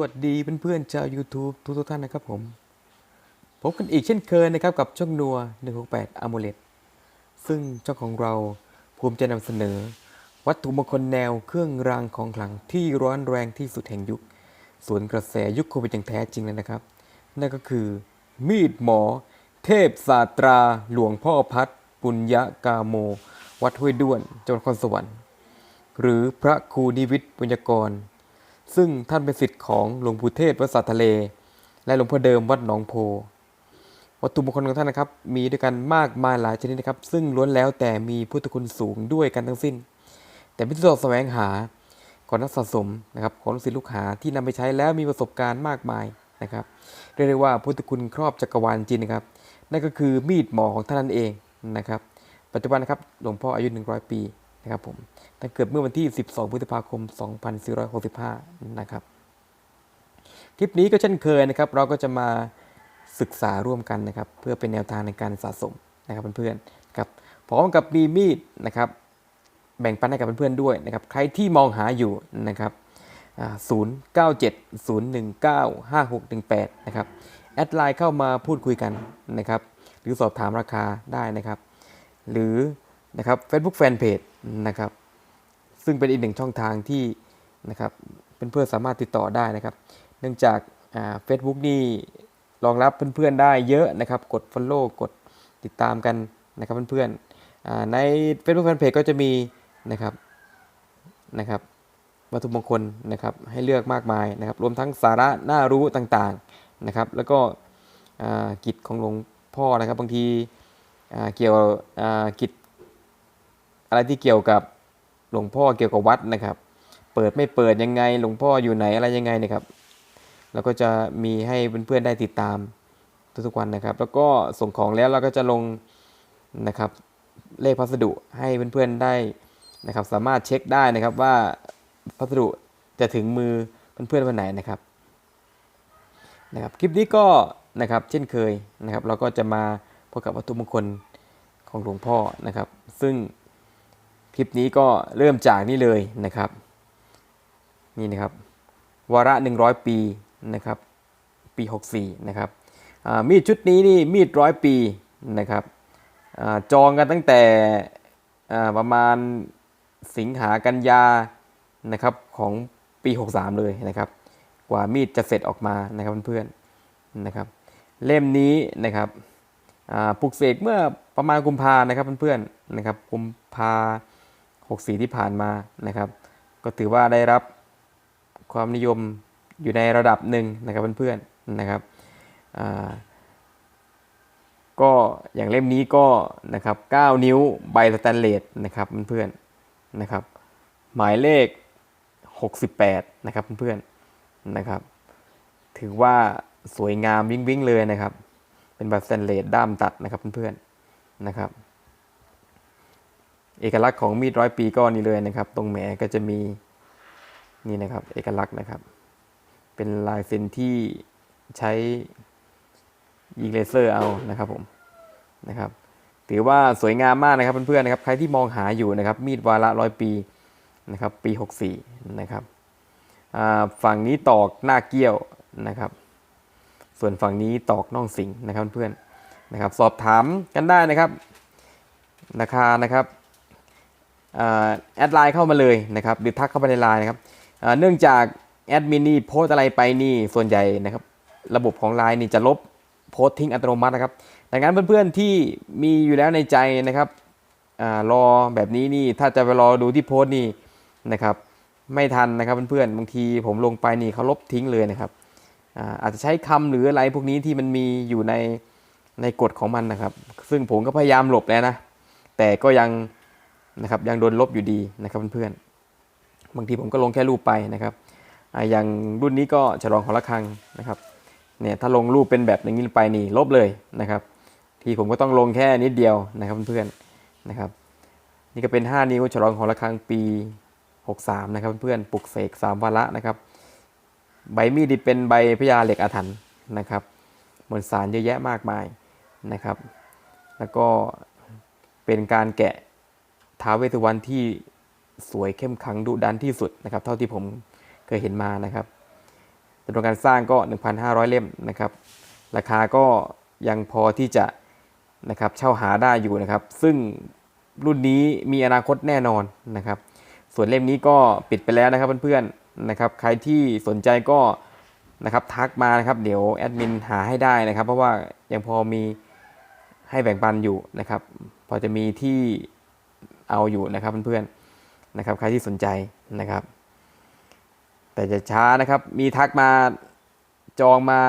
วัสดีเพื่อนๆชาว YouTube ทุกๆท่านนะครับผม พบกันอีกเช่นเคยนะครับกับช่องนัว 168 a m u l e t ซึ่งช่องของเราภูมิใจนำเสนอ วัตถุมงคลแนวเครื่องรางของขลังที่ร้อนแรงที่สุดแห่งยุค สวนกระแสยุคโควิดอย่างแท้จริงเลยนะครับ นั่นก็คือ มีดหมอ เทพศาสตรา หลวงพ่อพัดปุญญกาโม วัดห้วยด้วนจังหวัดนครสวรรค์ หรือพระครูนิวิทย์ปุญญกร ซึ่งท่านเป็นศิษย์ของหลวงปู่เทศวัดสาทะเล และหลวงพ่อเดิมวัดหนองโพ วัตถุมงคลของท่านนะครับ มีด้วยกันมากมายหลายชนิดนะครับ ซึ่งล้วนแล้วแต่มีพุทธคุณสูงด้วยกันทั้งสิ้น แต่พิธีสอบแสวงหาของนักสะสมนะครับของศิษย์ลูกหาที่นำไปใช้แล้วมีประสบการณ์มากมายนะครับเรียกได้ว่าพุทธคุณครอบจักรวาลจริงนะครับ นั่นก็คือมีดหมอของท่านนั่นเองนะครับ ปัจจุบันนะครับหลวงพ่ออายุ 100 ปี นะครับผมท่เกิดเมื่อวันที่ 12 พฤษภาคม 2465 นะครับ คลิปนี้ก็เช่นเคยนะครับ เราก็จะมาศึกษาร่วมกันนะครับ เพื่อเป็นแนวทางในการสะสมนะครับเพื่อนๆครับพร้อมกับมีมีดนะครับ แบ่งปันให้กับเพื่อนๆด้วยนะครับ ใครที่มองหาอยู่นะครับ0 9 7 0 1 9 5 6 1 8 นะครับ แอดไลน์เข้ามาพูดคุยกันนะครับ หรือสอบถามราคาได้นะครับ หรือ นะครับ Facebook Fanpage นะครับ ซึ่งเป็นอีกหนึ่งช่องทางที่นะครับเพื่อนๆสามารถติดต่อได้นะครับ เนื่องจากเฟซบุ๊กนี่รองรับเพื่อนๆได้เยอะนะครับ กด Follow กดติดตามกันนะครับเพื่อนๆอ่าใน Facebook Fanpage ก็จะมีนะครับนะครับวัตถุมงคลนะครับให้เลือกมากมายนะครับ รวมทั้งสาระน่ารู้ต่างๆนะครับ แล้วก็กิจของหลวงพ่อนะครับบางทีเกี่ยวกิจ อะไรที่เกี่ยวกับหลวงพ่อเกี่ยวกับวัดนะครับ เปิดไม่เปิดยังไงหลวงพ่ออยู่ไหนอะไรยังไงนะครับแล้วก็จะมีให้เพื่อนๆได้ติดตามทุกๆวันนะครับ แล้วก็ส่งของแล้วเราก็จะลงนะครับเลขพัสดุให้เพื่อนๆได้นะครับ สามารถเช็คได้นะครับว่าพัสดุจะถึงมือเพื่อนๆวันไหนนะครับนะครับ คลิปนี้ก็นะครับเช่นเคยนะครับ เราก็จะมาพบกับวัตถุมงคลของหลวงพ่อนะครับ ซึ่ง คลิปนี้ก็เริ่มจากนี่เลยนะครับ นี่นะครับ วาระ 100 ปีนะครับ ปี 64 นะครับมีดชุดนี้นี่มีดร้อยปีนะครับอจองกันตั้งแต่ประมาณสิงหากันยานะครับของปี 63 เลยนะครับ กว่ามีดจะเสร็จออกมานะครับเพื่อนๆนะครับ เล่มนี้นะครับปลุกเสกเมื่อประมาณกุมภานะครับเพื่อนๆนะครับกุมภา 64 ที่ผ่านมานะครับ ก็ถือว่าได้รับความนิยมอยู่ในระดับหนึ่งนะครับเพื่อนๆนะครับก็อย่างเล่มนี้ก็นะครับ 9 นิ้วใบสแตนเลสนะครับเพื่อนๆนะครับ หมายเลข 68 นะครับเพื่อนๆนะครับ ถือว่าสวยงามวิ่งๆเลยนะครับ เป็นแบบสแตนเลสด้ามตัดนะครับเพื่อนๆนะครับ เอกลักษณ์ของมีดร้อยปีก็นี่เลยนะครับ ตรงแหมก็จะมีนี่นะครับ เอกลักษณ์นะครับ เป็นลายเซ็นที่ใช้ยิงเลเซอร์เอานะครับผมนะครับ ถือว่าสวยงามมากนะครับเพื่อนๆนะครับ ใครที่มองหาอยู่นะครับ มีดวาระร้อยปีนะครับ ปี 64 นะครับฝั่งนี้ตอกหน้าเกี้ยวนะครับ ส่วนฝั่งนี้ตอกน่องสิงนะครับเพื่อนๆนะครับ สอบถามกันได้นะครับ ราคานะครับ แอดไลน์เข้ามาเลยนะครับหรือทักเข้ามาในไลน์นะครับเนื่องจากแอดมินนี่โพสอะไรไปนี่ส่วนใหญ่นะครับระบบของไลน์นี่จะลบโพสทิ้งอัตโนมัตินะครับดังนั้นเพื่อนๆที่มีอยู่แล้วในใจนะครับอรอแบบนี้นี่ถ้าจะไปรอดูที่โพสนี่นะครับไม่ทันนะครับเพื่อนๆบางทีผมลงไปนี่เขาลบทิ้งเลยนะครับอาอาจจะใช้คำหรืออะไรพวกนี้ที่มันมีอยู่ในในกฎของมันนะครับ ซึ่งผมก็พยายามหลบแล้วนะแต่ก็ยัง นะครับยังโดนลบอยู่ดีนะครับเพื่อนๆบางทีผมก็ลงแค่รูปไปนะครับออย่างรุ่นนี้ก็ฉลองของระฆังนะครับเนี่ยถ้าลงรูปเป็นแบบอย่างนี้ไปนี่ลบเลยนะครับ ทีผมก็ต้องลงแค่นิดเดียวนะครับเพื่อนๆนะครับ นี่ก็เป็น 5 นิ้วฉลองของระฆังปี 63 นะครับเพื่อนๆปลุกเสก3วาระนะครับ ใบมีดเป็นใบพญาเหล็กอาถรรพ์นะครับมวลสารเยอะแยะมากมายนะครับ แล้วก็เป็นการแกะ ท้าวเวสสุวรรณที่สวยเข้มขังดุดันที่สุดนะครับ เท่าที่ผมเคยเห็นมานะครับจำนวนการสร้างก็ 1,500 เล่มนะครับ ราคาก็ยังพอที่จะนะครับเช่าหาได้อยู่นะครับ ซึ่งรุ่นนี้มีอนาคตแน่นอนนะครับ ส่วนเล่มนี้ก็ปิดไปแล้วนะครับเพื่อนๆนะครับ ใครที่สนใจก็นะครับทักมานะครับ เดี๋ยวแอดมินหาให้ได้นะครับ เพราะว่ายังพอมีให้แบ่งปันอยู่นะครับ พอจะมีที่ เอาอยู่นะครับเพื่อนๆนะครับใครที่สนใจนะครับ แต่จะช้านะครับมีทักมาจองมา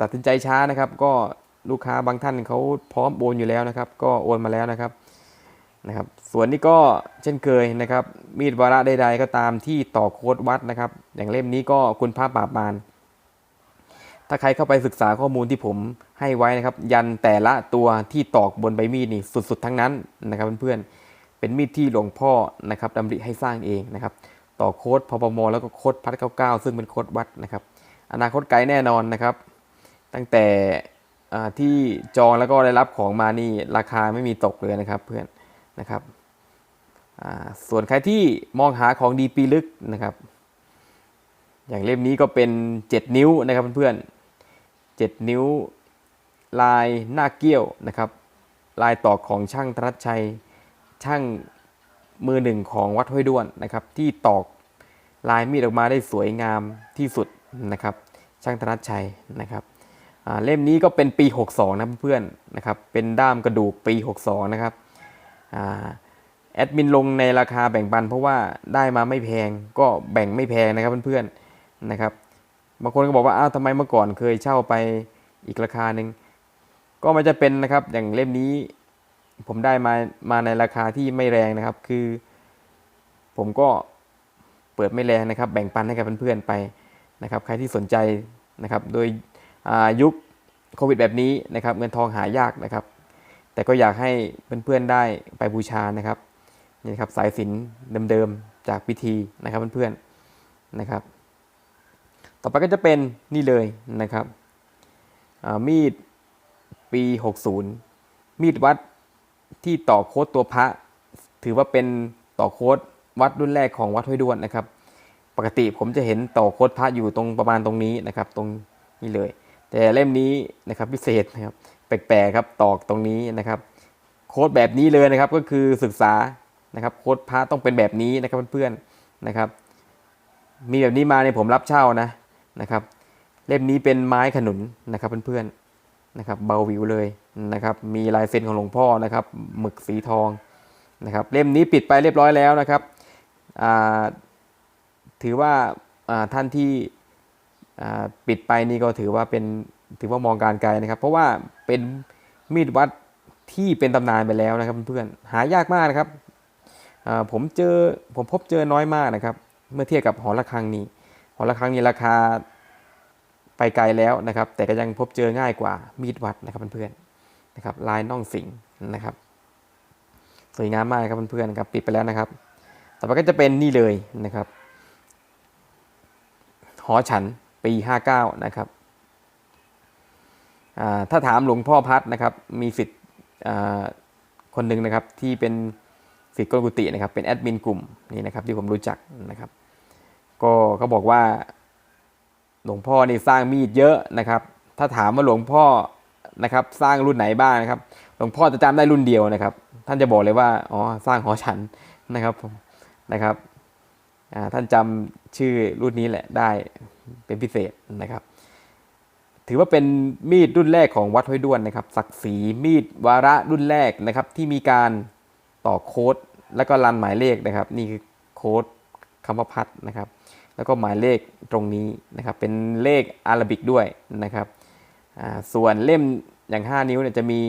ตัดสินใจช้านะครับ ก็ลูกค้าบางท่านเขาพร้อมโอนอยู่แล้วนะครับ ก็โอนมาแล้วนะครับนะครับ ส่วนนี้ก็เช่นเคยนะครับ มีดวาระใดๆก็ตามที่ต่อโค้ดวัดนะครับ อย่างเล่มนี้ก็คุณภาพปราบมารถ้าใครเข้าไปศึกษาข้อมูลที่ผมให้ไว้นะครับ ยันแต่ละตัวที่ตอกบนใบมีดนี่สุดๆทั้งนั้นนะครับเพื่อนๆเป็นมีดที่หลวงพ่อนะครับดำริให้สร้างเองนะครับ ต่อโค้ดพปมแล้วก็โค้ดพัดเก้าซึ่งเป็นโค้ดวัดนะครับ อนาคตไกลแน่นอนนะครับ ตั้งแต่ที่จองแล้วก็ได้รับของมานี่ราคาไม่มีตกเลยนะครับเพื่อนนะครับส่วนใครที่มองหาของดีปีลึกนะครับ อย่างเล่มนี้ก็เป็น 7 นิ้วนะครับเพื่อนๆ 7 นิ้ว ลายหน้าเกี้ยวนะครับ ลายตอกของช่างธนชชัย ช่างมือหนึ่งของวัดห้วยด้วนนะครับ ที่ตอกลายมีดออกมาได้สวยงามที่สุดนะครับ ช่างธนัชชัยนะครับเล่มนี้ก็เป็นปี 62 นะเพื่อนๆนะครับ เป็นด้ามกระดูกปี 62 นะครับอแอดมินลงในราคาแบ่งปันเพราะว่าได้มาไม่แพงก็แบ่งไม่แพงนะครับเพื่อนๆนะครับ บางคนก็บอกว่าอ้าวทำไมเมื่อก่อนเคยเช่าไปอีกราคาหนึ่งก็มันจะเป็นนะครับอย่างเล่มนี้ผมได้มามาในราคาที่ไม่แรงนะครับ คือ ผมก็เปิดไม่แรงนะครับ แบ่งปันให้กับเพื่อนๆไปนะครับ ใครที่สนใจนะครับ โดยยุคโควิดแบบนี้นะครับ เงินทองหายากนะครับ แต่ก็อยากให้เพื่อนๆได้ไปบูชานะครับนี่ครับสายสินเดิมๆจากพิธีนะครับเพื่อนๆนะครับ ต่อไปก็จะเป็นนี่เลยนะครับมีดปี 60 มีดวัดที่ต่อโค้ดตัวพระ ถือว่าเป็นต่อโค้ดวัดรุ่นแรกของวัดห้วยด้วนนะครับ ปกติผมจะเห็นต่อโค้ดพระอยู่ตรงประมาณตรงนี้นะครับ ตรงนี้เลย แต่เล่มนี้นะครับพิเศษนะครับแปลกๆครับตอกตรงนี้นะครับ โค้ดแบบนี้เลยนะครับก็คือศึกษานะครับโค้ดพระต้องเป็นแบบนี้นะครับเพื่อนๆนะครับ มีแบบนี้มาในยผมรับเช่านะ นะครับ เล่มนี้เป็นไม้ขนุนนะครับเพื่อนๆนะครับเบาวิวเลยนะครับมีลายเซ็นของหลวงพ่อนะครับหมึกสีทองนะครับเล่มนี้ปิดไปเรียบร้อยแล้วนะครับถือว่าาท่านที่ปิดไปนี่ก็ถือว่าเป็นถือว่ามองการไกลนะครับ เพราะว่าเป็นมีดวัดที่เป็นตำนานไปแล้วนะครับเพื่อนๆหายากมากนะครับผมเจอผมพบเจอน้อยมากนะครับ เมื่อเทียบกับหอระฆังนี่ หอระฆังนี่ราคาไปไกลแล้วนะครับ แต่ก็ยังพบเจอง่ายกว่ามีดวัดนะครับเพื่อนๆนะครับ ลายน่องสิงนะครับ สวยงามมากครับเพื่อนๆนะครับปิดไปแล้วนะครับ ต่อไปก็จะเป็นนี่เลยนะครับ หอฉันปี 59 นะครับถ้าถามหลวงพ่อพัดนะครับ มีสิทธิ์คนหนึ่งนะครับที่เป็นสิทธิ์กลกุตินะครับ เป็นแอดมินกลุ่มนี่นะครับที่ผมรู้จักนะครับ ก็เขาบอกว่า หลวงพ่อนี่สร้างมีดเยอะนะครับ ถ้าถามว่าหลวงพ่อนะครับ สร้างรุ่นไหนบ้างนะครับ หลวงพ่อจะจำได้รุ่นเดียวนะครับ ท่านจะบอกเลยว่าอ๋อสร้างหอฉันนะครับผมนะครับท่านจำชื่อรุ่นนี้แหละได้เป็นพิเศษนะครับ ถือว่าเป็นมีดรุ่นแรกของวัดห้วยด้วนนะครับศักดิ์ศรีมีดวาระรุ่นแรกนะครับ ที่มีการต่อโค้ดแล้วก็รันหมายเลขนะครับ นี่คือโค้ดคำว่าพัดนะครับ แล้วก็หมายเลขตรงนี้นะครับเป็นเลขอาราบิกด้วยนะครับส่วนเล่มอย่าง 5 นิ้วเนี่ยจะมี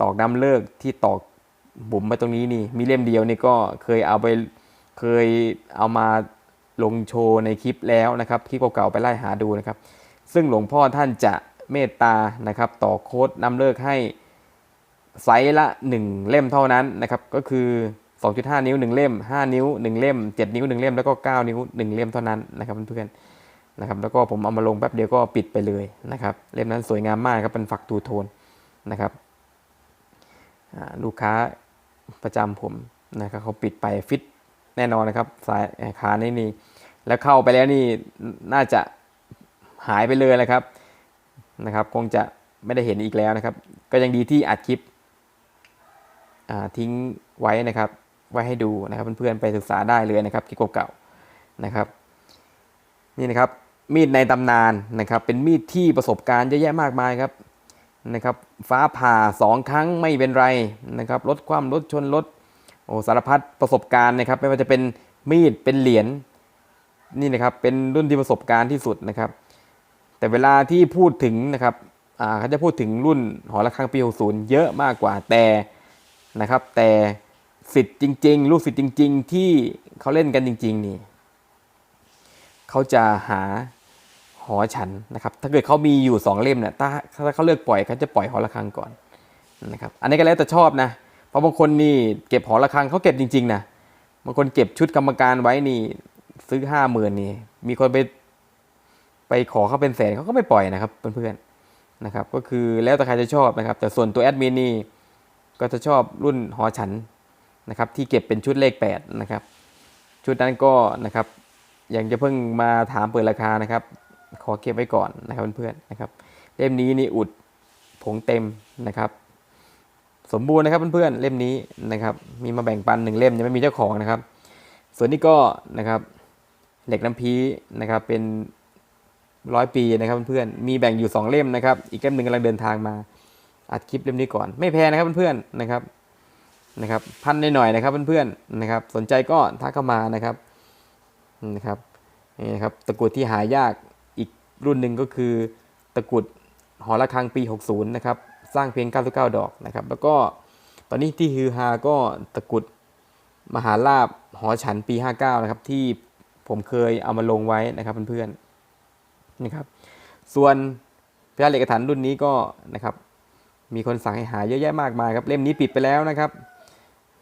ตอกน้ำเลิกที่ตอกบุ๋มไปตรงนี้นี่มีเล่มเดียวนี่ก็เคยเอาไปเคยเอามาลงโชว์ในคลิปแล้วนะครับคลิปเก่าๆไปไล่หาดูนะครับ ซึ่งหลวงพ่อท่านจะเมตตานะครับต่อโค้ดนำเลิกให้ไซส์ละ 1 เล่มเท่านั้นนะครับก็คือ 2.5 นิ้ว 1 เล่ม 5 นิ้ว 1 เล่ม 7 นิ้ว 1 เล่ม แล้วก็ 9 นิ้ว 1 เล่มเท่านั้นนะครับเพื่อนๆนะครับ แล้วก็ผมเอามาลงแป๊บเดียวก็ปิดไปเลยนะครับ เล่มนั้นสวยงามมากครับ เป็นฝักทูโทนนะครับลูกค้าประจำผมนะครับเขาปิดไปฟิตแน่นอนนะครับ สายขานี่นี่ แล้วเข้าไปแล้วนี่น่าจะหายไปเลยแหละครับนะครับ คงจะไม่ได้เห็นอีกแล้วนะครับ ก็ยังดีที่อัดคลิปทิ้งไว้นะครับ ไว้ให้ดูนะครับเพื่อนๆไปศึกษาได้เลยนะครับคลิปเก่าๆนะครับนี่นะครับมีดในตำนานนะครับเป็นมีดที่ประสบการณ์เยอะแยะมากมายครับนะครับฟ้าผ่าสองครั้งไม่เป็นไรนะครับลดความลดชนลดโอ้สารพัดประสบการณ์นะครับไม่ว่าจะเป็นมีดเป็นเหรียญนี่นะครับเป็นรุ่นที่ประสบการณ์ที่สุดนะครับ แต่เวลาที่พูดถึงนะครับเขาจะพูดถึงรุ่นหอระฆังปี 60 เยอะมากกว่าแต่นะครับแต่ สิทธิ์จริง ๆ ลูกศิษย์จริง ๆ ที่เขาเล่นกันจริง ๆ นี่เขาจะหาหอฉันนะครับ ถ้าเกิดเขามีอยู่สองเล่มเนี่ยถ้าถ้าเขาเลือกปล่อยเขาจะปล่อยหอระฆังก่อนนะครับ อันนี้ก็แล้วแต่ชอบนะ เพราะบางคนนี่เก็บหอระฆังเขาเก็บจริง ๆ นะ บางคนเก็บชุดกรรมการไว้นี่ซื้อห้าหมื่นนี่ มีคนไปไปขอเขาเป็นแสนเขาก็ไม่ปล่อยนะครับเพื่อนๆนะครับ ก็คือแล้วแต่ใครจะชอบนะครับ แต่ส่วนตัวแอดมินนี่ก็จะชอบรุ่นหอฉัน นะครับที่เก็บเป็นชุดเลขแปดนะครับชุดนั้นก็นะครับยังจะเพิ่งมาถามเปิดราคานะครับ ขอเก็บไว้ก่อนนะครับเพื่อนๆนะครับเล่มนี้นี่อุดผงเต็มนะครับ สมบูรณ์นะครับเพื่อนๆเล่มนี้นะครับมีมาแบ่งปันหนึ่งเล่มยังไม่มีเจ้าของนะครับ ส่วนนี้ก็นะครับเหล็กน้ำพีนะครับเป็นร้อยปีนะครับเพื่อนๆมีแบ่งอยู่สองเล่มนะครับ อีกเล่มหนึ่งกำลังเดินทางมาอัดคลิปเล่มนี้ก่อน ไม่แพงนะครับเพื่อนๆนะครับ นะครับพันหน่อยๆนะครับเพื่อนๆนะครับสนใจก็ทักเข้ามานะครับนะครับนี่นะครับตะกรุดที่หายากอีกรุ่นหนึ่งก็คือตะกรุดหอระฆังปี 60นะครับสร้างเพียง 99 ดอกนะครับแล้วก็ตอนนี้ที่ฮือฮาก็ตะกรุดมหาลาบหอฉันปี 59นะครับที่ผมเคยเอามาลงไว้นะครับเพื่อนๆนะครับส่วนพระเหล็กกระถันรุ่นนี้ก็นะครับมีคนสั่งให้หาเยอะแยะมากมายครับเล่มนี้ปิดไปแล้วนะครับ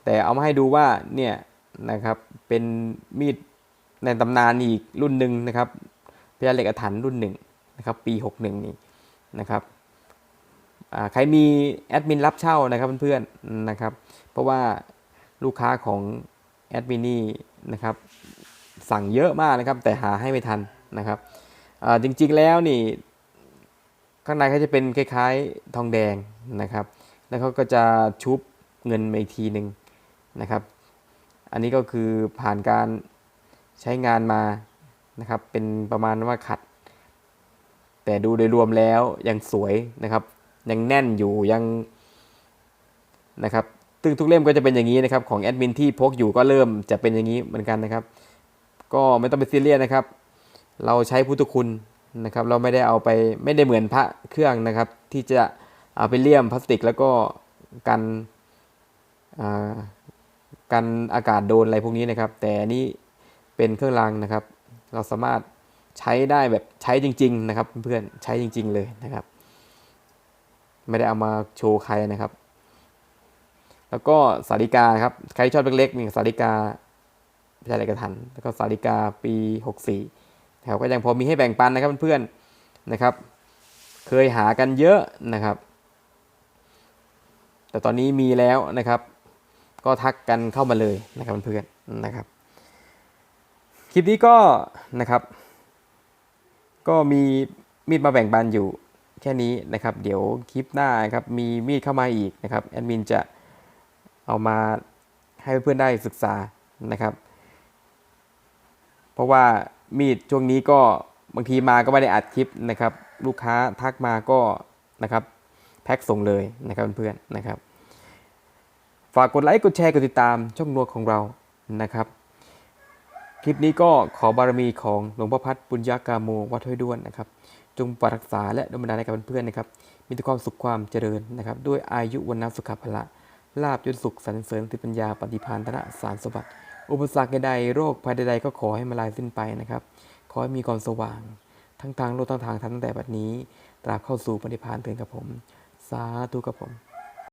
แต่เอามาให้ดูว่าเนี่ยนะครับเป็นมีดในตำนานอีกรุ่นหนึ่งนะครับพระเหล็กกระถันรุ่นหนึ่งนะครับปี 61 นี่นะครับใครมีแอดมินรับเช่านะครับเพื่อนๆนะครับเพราะว่าลูกค้าของแอดมินนี่นะครับสั่งเยอะมากนะครับแต่หาให้ไม่ทันนะครับจริงๆแล้วนี่ข้างในเขาจะเป็นคล้ายๆทองแดงนะครับ แล้วเขาก็จะชุบเงินมาอีกทีหนึ่ง นะครับ อันนี้ก็คือผ่านการใช้งานมานะครับ เป็นประมาณว่าขัด แต่ดูโดยรวมแล้วยังสวยนะครับ ยังแน่นอยู่ยังนะครับซึ่งทุกเล่มก็จะเป็นอย่างนี้นะครับ ของแอดมินที่พกอยู่ก็เริ่มจะเป็นอย่างนี้เหมือนกันนะครับ ก็ไม่ต้องไปซีเรียสนะครับ เราใช้พุทธคุณนะครับ เราไม่ได้เอาไปไม่ได้เหมือนพระเครื่องนะครับ ที่จะเอาไปเลี่ยมพลาสติกแล้วก็กันอ่า กันอากาศโดนอะไรพวกนี้นะครับ แต่นี้เป็นเครื่องรางนะครับ เราสามารถใช้ได้แบบใช้จริง ๆ นะครับ เพื่อนใช้จริง ๆ เลยนะครับ ไม่ได้เอามาโชว์ใครนะครับ แล้วก็สาริกาครับใครชอบเล็กๆนี่สาริกาพิจารกระทัน แล้วก็สาริกาปี 64แถวก็ยังพอมีให้แบ่งปันนะครับเพื่อนๆนะครับ เคยหากันเยอะนะครับ แต่ตอนนี้มีแล้วนะครับ ก็ทักกันเข้ามาเลยนะครับเพื่อนๆนะครับ คลิปนี้ก็นะครับ ก็มีมีดมาแบ่งปันอยู่แค่นี้นะครับ เดี๋ยวคลิปหน้าครับมีมีดเข้ามาอีกนะครับแอดมินจะเอามาให้เพื่อนๆได้ศึกษานะครับ เพราะว่ามีดช่วงนี้ก็บางทีมาก็ไม่ได้อัดคลิปนะครับ ลูกค้าทักมาก็นะครับแพ็คส่งเลยนะครับเพื่อนๆนะครับ ฝากกดไลค์กดแชร์กดติดตามช่องนัวของเรานะครับ คลิปนี้ก็ขอบารมีของหลวงพ่อพัดปุญญากาโมวัดห้วยด้วนนะครับ จงปรักษาและดลบันดาลให้กับเพื่อนๆนะครับ มีแต่ความสุขความเจริญนะครับ ด้วยอายุวันนสุขภละลาบยศสุขสรรเสริญติปัญญาปฏิพานธนะสารสมบัติอุปสรรคใดๆโรคภัยใดๆก็ขอให้มาลายสิ้นไปนะครับ ขอให้มีความสว่าง ทั้งทางโลกทั้งทางธรรมตั้งแต่บัดนี้ ตราบเข้าสู่ปฏิพานเถิดกับผม สาธุกับผม